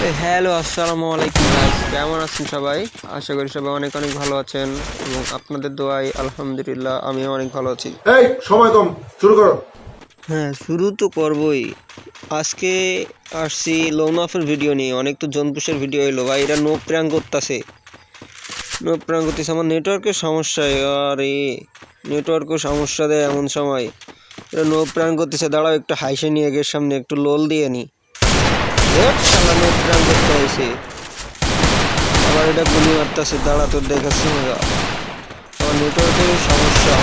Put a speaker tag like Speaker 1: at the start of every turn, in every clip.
Speaker 1: Hello আসসালামু আলাইকুম কেমন আছেন সবাই? আশা করি সবাই অনেক অনেক ভালো আছেন এবং আপনাদের দোয়াই আলহামদুলিল্লাহ আমিও অনেক ভালো আছি।
Speaker 2: এই সময় কম শুরু করো।
Speaker 1: হ্যাঁ শুরু তো করবই। আজকে আসছি লোনাফের ভিডিও নিয়ে। অনেক তো জনপুষের ভিডিও এলো। ভাই এরা নো প্র্যাং করতেছে। নো প্র্যাং করতেছে। আমার নেটওয়ার্কের সমস্যা আর নেটওয়ার্কও সমস্যা দেয় এমন সময়। এরা নো প্র্যাং করতেছে। দাঁড়াও একটু হাইসে নিয়ে গের সামনে একটু লোল দিয়ে নি। দেখ, শালা নো করতে হয়েছে আবার এটা গুলি মারতেছে, দাঁড়া তোর দেখাচ্ছে মজা আমার নেটওয়ার্কের সমস্যা।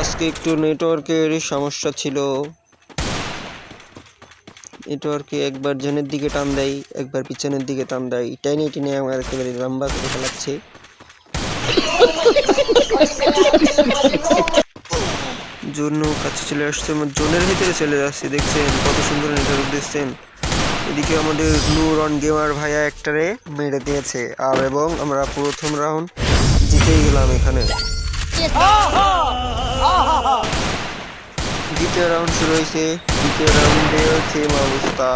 Speaker 1: আজকে একটু নেটওয়ার্কের সমস্যা ছিল। নেটওয়ার্কে একবার জনের দিকে টান দেয়, একবার পিছনের দিকে টান দেয়। টেনে টেনে আমার একেবারে লম্বা করে ফেলাচ্ছে জোন কাছে চলে আসছে, আমার জোনের ভিতরে চলে যাচ্ছে, দেখছেন কত সুন্দর নেটওয়ার্ক দেখছেন এদিকে আমাদের নূর অন গেমার ভাইয়া একটারে মেরে দিয়েছে, আর এবং আমরা প্রথম রাউন্ড জিতেই গেলাম এখানে। দ্বিতীয় রাউন্ড শুরু হয়েছে, দ্বিতীয় রাউন্ডে সেম অবস্থা।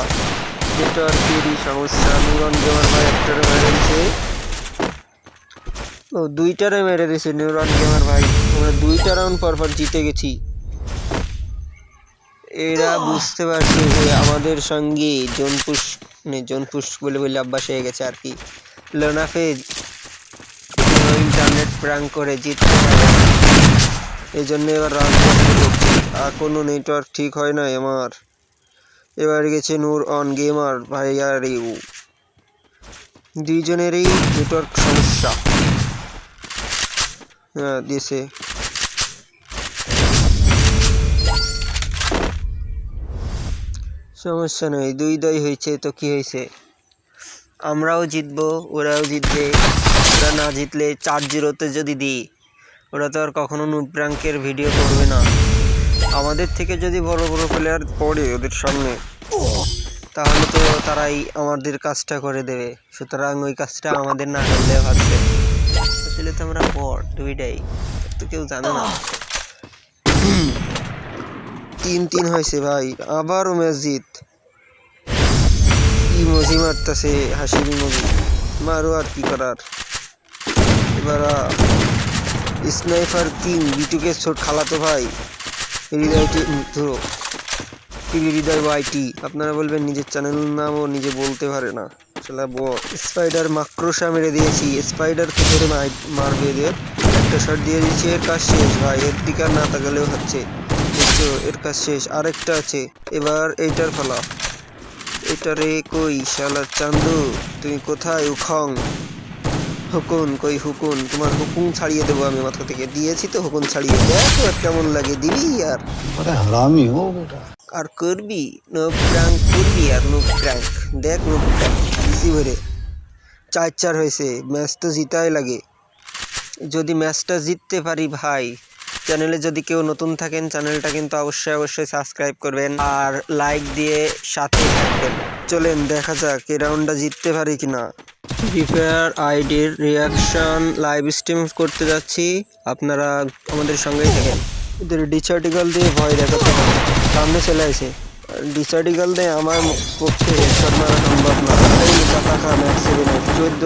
Speaker 1: নেটওয়ার্কেরই সমস্যা নিউরন গেমার ভাই একটারে মেরে দিছে ও, দুইটারে মেরে দিছে নিউরন গেমার ভাই। আমরা দুইটা রাউন্ড পর পর জিতে গেছি। এরা বুঝতে পারছে যে আমাদের সঙ্গে জনপুষ মানে জনপুষ বলে বলে অভ্যাস হয়ে গেছে আর কি। লোনাফে ইন্টারনেট প্রাং করে, জিততে এই জন্য এবার রান আর কোনো নেটওয়ার্ক ঠিক হয় না আমার। এবার গেছে নূর অন গেমার আর ইউ। দুইজনেরই নেটওয়ার্ক সমস্যা। হ্যাঁ দিয়েছে। সমস্যা নয়, দুই দই হয়েছে, তো কি হয়েছে? আমরাও জিতবো, ওরাও জিতবে। ওরা না জিতলে চার জিরোতে যদি দিই, ওরা তো আর কখনো নুব্রাঙ্কের ভিডিও করবে না। আমাদের থেকে যদি বড় বড় প্লেয়ার পড়ে ওদের সামনে, তাহলে তো তারাই আমাদের কাজটা করে দেবে। সুতরাং ওই কাজটা আমাদের না করলে ভাবছে আসলে তো আমরা বট, দুইটাই। তো কেউ জানে না। তিন তিন হয়েছে ভাই। আবারও ম্যাচ জিত ইমোজি মারতেছে, হাসির ইমোজি। মারো আর কি করার। এবার স্নাইপার কিং বিটুকে ছোট খালাতো ভাই হৃদয়টি ধরো। টিভি হৃদয় ওয়াইটি আপনারা বলবেন নিজের চ্যানেলের নামও নিজে বলতে পারে না। স্পাইডার মাক্রোসা মেরে দিয়েছি। স্পাইডারকে ধরে মারবে এদের। একটা শট দিয়ে দিয়েছি, এর কাজ শেষ। ভাই, এর দিকে না তাকালেও হচ্ছে। তো এর কাজ শেষ। আরেকটা আছে। এবার এইটার ফলা এটা রে কই শালা চান্দু? তুমি কোথায় উখং? হুকুন কই হুকুন? তোমার হুকুন ছাড়িয়ে দেবো আমি মাথা থেকে। দিয়েছি তো হুকুন ছাড়িয়ে। দেখো আর কেমন লাগে দিবি আর?
Speaker 3: হারামি হো
Speaker 1: আর করবি? নো প্র্যাঙ্ক করবি আর নো প্র্যাঙ্ক দেখ নো প্র্যাঙ্ক ইজি ভরে। চার চার হয়েছে। ম্যাচ তো জিতাই লাগে। যদি ম্যাচটা জিততে পারি ভাই চ্যানেলে যদি কেউ নতুন থাকেন চ্যানেলটা কিন্তু অবশ্যই অবশ্যই সাবস্ক্রাইব করবেন আর লাইক দিয়ে সাথে থাকবেন চলেন দেখা যাক এই রাউন্ডটা জিততে পারি কিনা ফ্রি ফায়ার আইডির রিয়াকশন লাইভ স্ট্রিম করতে যাচ্ছি আপনারা আমাদের সঙ্গেই থাকেন এদের ডিচার্টিকাল দিয়ে ভয় দেখাতে হবে সামনে চলে আসে ডিচার্টিকাল দিয়ে আমার পক্ষে হেডশট মারা সম্ভব না চোদ্দ